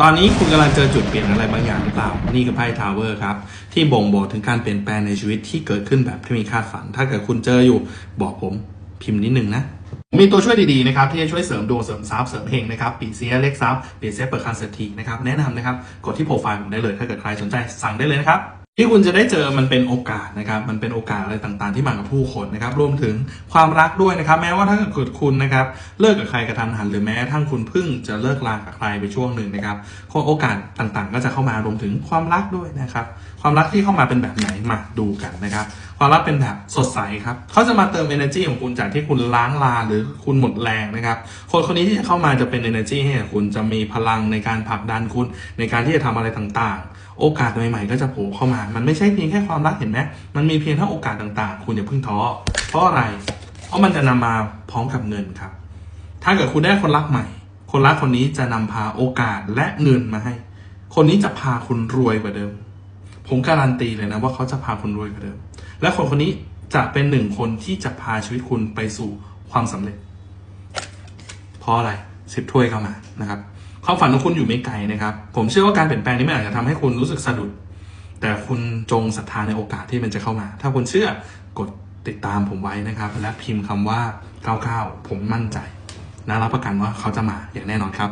ตอนนี้คุณกำลังเจอจุดเปลี่ยนอะไรบางอย่างหรือเปล่า นี่คือไพ่ทาวเวอร์ครับ ที่บ่งบอกถึงการเปลี่ยนแปลงในชีวิตที่เกิดขึ้นแบบที่มีคาดฝัน ถ้าเกิดคุณเจออยู่บอกผมพิมพ์นิดนึงนะมีตัวช่วยดีๆนะครับที่จะช่วยเสริมดวงเสริมทรัพย์เสริมเฮงนะครับปีเสียเล็กทรัพย์ปีเสียเปิดคานเศรษฐีนะครับแนะนำนะครับกดที่โปรไฟล์ผมได้เลย ถ้าเกิดใครสนใจสั่งได้เลยนะครับ ที่คุณจะได้เจอมันเป็นโอกาสนะครับ มันเป็นโอกาสอะไรต่างๆ ที่มากับผู้คนนะครับ รวมถึงความรักด้วยนะครับ แม้ว่าถ้าเกิดคุณนะครับเลิกกับใครกระทันหัน หรือแม้ทั่งคุณเพิ่งจะเลิกลากับใครไปช่วงหนึ่งนะครับโอกาสต่างๆ ก็จะเข้ามารวมถึงความรักด้วยนะครับ ความรักที่เข้ามาเป็นแบบไหนมาดูกันนะครับ ความรักเป็นแบบสดใสครับเขาจะมาเติม energy ของคุณจากที่คุณล้างลาหรือคุณหมดแรงนะครับ คนคนนี้ที่จะเข้ามาจะเป็น energy ให้คุณจะมีพลังในการผลักดันคุณในการที่จะทำอะไรต่างๆ โอกาสใหม่ ๆ ก็จะโผล่เข้ามามันไม่ใช่เพียงแค่ความรักเห็นไหมมันมีเพียงแค่โอกาสต่างๆ คุณอย่าเพิ่งท้อเพราะอะไร เพราะมันจะนำมาพร้อมกับเงินครับ ถ้าเกิดคุณได้คนรักใหม่ คนรักคนนี้จะนำพาโอกาสและเงินมาให้ คนนี้จะพาคุณรวยกว่าเดิม ผมการันตีเลยนะว่าเขาจะพาคุณรวยกว่าเดิม และคนคนนี้จะเป็นหนึ่งคนที่จะพาชีวิตคุณไปสู่ความสำเร็จ เพราะอะไรสิบถ้วยเข้ามานะครับความฝันของคุณอยู่ไม่ไกลนะครับ ผมเชื่อว่าการเปลี่ยนแปลงนี้ไม่อาจจะทำให้คุณรู้สึกสะดุด แต่คุณจงศรัทธาในโอกาสที่มันจะเข้ามา ถ้าคุณเชื่อกดติดตามผมไว้นะครับ และพิมพ์คำว่า 99 ผมมั่นใจ และรับประกันว่าเขาจะมาอย่างแน่นอนครับ